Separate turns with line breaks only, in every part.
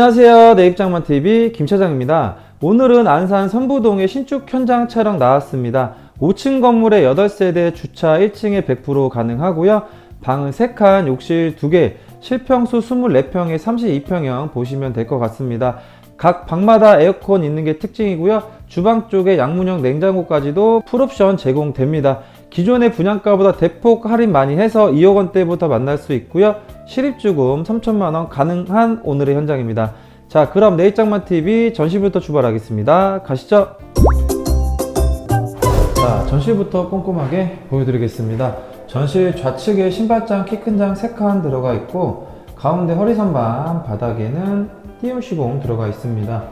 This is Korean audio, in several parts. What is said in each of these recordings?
안녕하세요. 내 입장만 TV 김 차장입니다. 오늘은 안산 선부동의 신축 현장 촬영 나왔습니다. 5층 건물에 8세대 주차 1층에 100% 가능하고요. 방은 3칸, 욕실 2개, 실평수 24평에 32평형 보시면 될 것 같습니다. 각 방마다 에어컨 있는 게 특징이고요. 주방 쪽에 양문형 냉장고까지도 풀옵션 제공됩니다. 기존의 분양가보다 대폭 할인 많이 해서 2억 원대부터 만날 수 있고요. 실입주금 3천만 원 가능한 오늘의 현장입니다. 자, 그럼 내일장만 TV 전시부터 출발하겠습니다. 가시죠. 자, 전시부터 꼼꼼하게 보여드리겠습니다. 전실 좌측에 신발장, 키 큰 장 3칸 들어가 있고 가운데 허리선반, 바닥에는 띄움 시공 들어가 있습니다.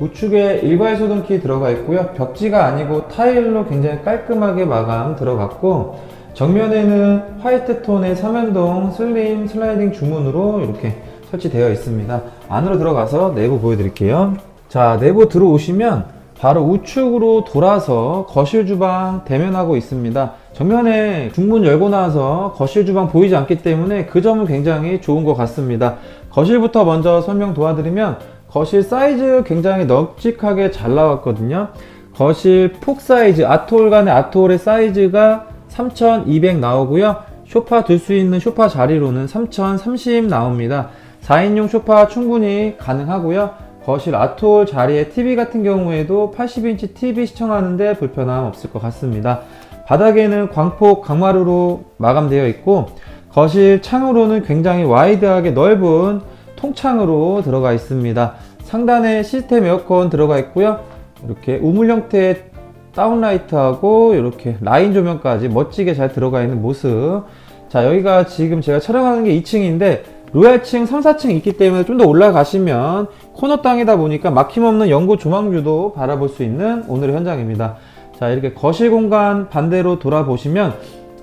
우측에 일괄 소등키 들어가 있고요. 벽지가 아니고 타일로 굉장히 깔끔하게 마감 들어갔고 정면에는 화이트 톤의 삼연동 슬림 슬라이딩 주문으로 이렇게 설치되어 있습니다. 안으로 들어가서 내부 보여드릴게요. 자, 내부 들어오시면 바로 우측으로 돌아서 거실 주방 대면하고 있습니다. 정면에 중문 열고 나서 거실 주방 보이지 않기 때문에 그 점은 굉장히 좋은 것 같습니다. 거실부터 먼저 설명 도와드리면 거실 사이즈 굉장히 넉찍하게 잘 나왔거든요. 거실 폭 사이즈, 아트홀 간의 아트홀의 사이즈가 3200 나오고요. 쇼파 둘 수 있는 쇼파 자리로는 3030 나옵니다. 4인용 쇼파 충분히 가능하고요. 거실 아트홀 자리에 TV 같은 경우에도 80인치 TV 시청하는데 불편함 없을 것 같습니다. 바닥에는 광폭 강마루로 마감되어 있고 거실 창으로는 굉장히 와이드하게 넓은 통창으로 들어가 있습니다. 상단에 시스템 에어컨 들어가 있고요. 이렇게 우물 형태의 다운라이트하고 이렇게 라인 조명까지 멋지게 잘 들어가 있는 모습. 자, 여기가 지금 제가 촬영하는 게 2층인데 로얄층 3, 4층 있기 때문에 좀 더 올라가시면 코너 땅이다 보니까 막힘없는 연구 조망뷰도 바라볼 수 있는 오늘의 현장입니다. 자, 이렇게 거실 공간 반대로 돌아보시면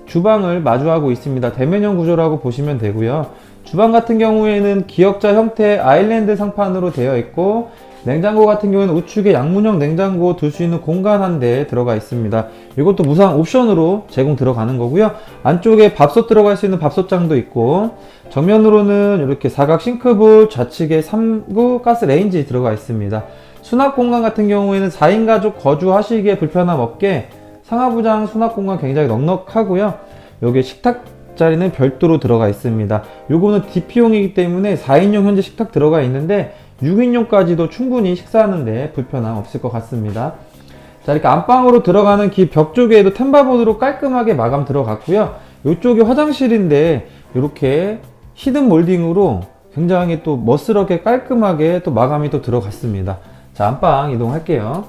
주방을 마주하고 있습니다. 대면형 구조라고 보시면 되고요. 주방 같은 경우에는 기역자 형태 아일랜드 상판으로 되어 있고 냉장고 같은 경우에는 우측에 양문형 냉장고 둘 수 있는 공간 한대 들어가 있습니다. 이것도 무상 옵션으로 제공 들어가는 거고요. 안쪽에 밥솥 들어갈 수 있는 밥솥장도 있고 정면으로는 이렇게 사각 싱크볼 좌측에 3구 가스 레인지 들어가 있습니다. 수납 공간 같은 경우에는 4인 가족 거주하시기에 불편함 없게 상하부장 수납 공간 굉장히 넉넉하고요. 여기 식탁 자리는 별도로 들어가 있습니다. 요거는 DP용이기 때문에 4인용 현재 식탁 들어가 있는데 6인용까지도 충분히 식사하는데 불편함 없을 것 같습니다. 자, 이렇게 안방으로 들어가는 기벽 쪽에도 템바보드로 깔끔하게 마감 들어갔고요. 이쪽이 화장실인데 이렇게 히든 몰딩으로 굉장히 또 멋스럽게 깔끔하게 또 마감이 또 들어갔습니다. 자, 안방 이동할게요.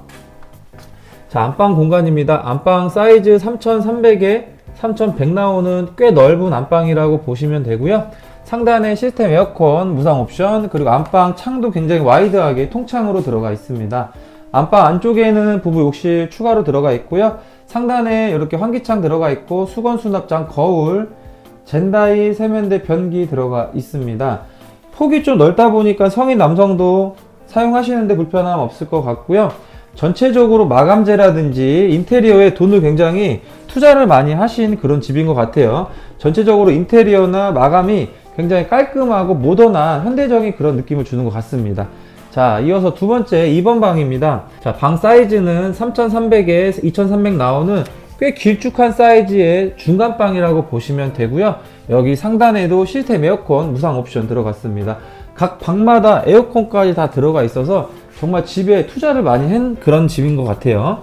자, 안방 공간입니다. 안방 사이즈 3300에 3100 나오는 꽤 넓은 안방이라고 보시면 되고요. 상단에 시스템 에어컨 무상 옵션 그리고 안방 창도 굉장히 와이드하게 통창으로 들어가 있습니다. 안방 안쪽에는 부부 욕실 추가로 들어가 있고요. 상단에 이렇게 환기창 들어가 있고 수건 수납장 거울 젠다이 세면대 변기 들어가 있습니다. 폭이 좀 넓다 보니까 성인 남성도 사용하시는데 불편함 없을 것 같고요. 전체적으로 마감재라든지 인테리어에 돈을 굉장히 투자를 많이 하신 그런 집인 것 같아요. 전체적으로 인테리어나 마감이 굉장히 깔끔하고 모던한 현대적인 그런 느낌을 주는 것 같습니다. 자, 이어서 두 번째 2번 방입니다. 자, 방 사이즈는 3300에 2300 나오는 꽤 길쭉한 사이즈의 중간 방이라고 보시면 되고요. 여기 상단에도 시스템 에어컨 무상 옵션 들어갔습니다. 각 방마다 에어컨까지 다 들어가 있어서 정말 집에 투자를 많이 한 그런 집인 것 같아요.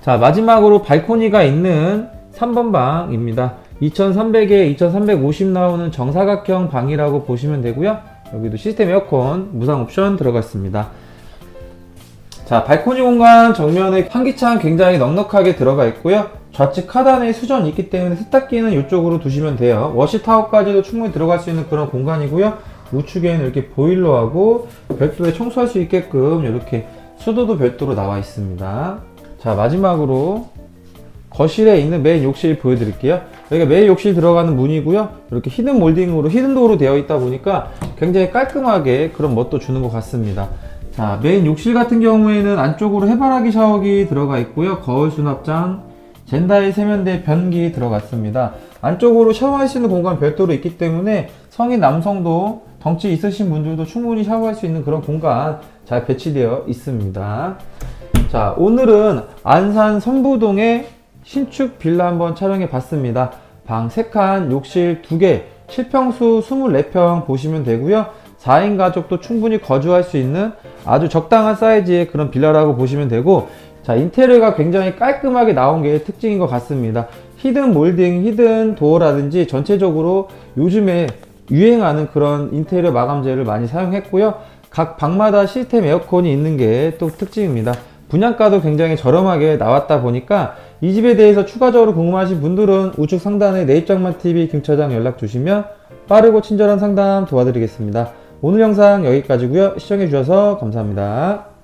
자, 마지막으로 발코니가 있는 3번 방입니다. 2300에 2350 나오는 정사각형 방이라고 보시면 되고요. 여기도 시스템 에어컨 무상 옵션 들어갔습니다. 자, 발코니 공간 정면에 환기창 굉장히 넉넉하게 들어가 있고요. 좌측 하단에 수전이 있기 때문에 세탁기는 이쪽으로 두시면 돼요. 워시타워까지도 충분히 들어갈 수 있는 그런 공간이고요. 우측에는 이렇게 보일러하고 별도의 청소할 수 있게끔 이렇게 수도도 별도로 나와 있습니다. 자, 마지막으로 거실에 있는 메인 욕실 보여드릴게요. 여기가 메인 욕실 들어가는 문이고요. 이렇게 히든 몰딩으로 히든 도어로 되어 있다 보니까 굉장히 깔끔하게 그런 멋도 주는 것 같습니다. 자, 메인 욕실 같은 경우에는 안쪽으로 해바라기 샤워기 들어가 있고요. 거울 수납장, 젠다이 세면대 변기 들어갔습니다. 안쪽으로 샤워할 수 있는 공간 별도로 있기 때문에 성인 남성도 덩치 있으신 분들도 충분히 샤워할 수 있는 그런 공간 잘 배치되어 있습니다. 자, 오늘은 안산 선부동의 신축 빌라 한번 촬영해 봤습니다. 방 3칸, 욕실 2개, 실평수 24평 보시면 되고요. 4인 가족도 충분히 거주할 수 있는 아주 적당한 사이즈의 그런 빌라라고 보시면 되고 자, 인테리어가 굉장히 깔끔하게 나온 게 특징인 것 같습니다. 히든 몰딩, 히든 도어라든지 전체적으로 요즘에 유행하는 그런 인테리어 마감재를 많이 사용했고요. 각 방마다 시스템 에어컨이 있는 게 또 특징입니다. 분양가도 굉장히 저렴하게 나왔다 보니까 이 집에 대해서 추가적으로 궁금하신 분들은 우측 상단에 내 입장만 TV 김차장 연락 주시면 빠르고 친절한 상담 도와드리겠습니다. 오늘 영상 여기까지고요. 시청해 주셔서 감사합니다.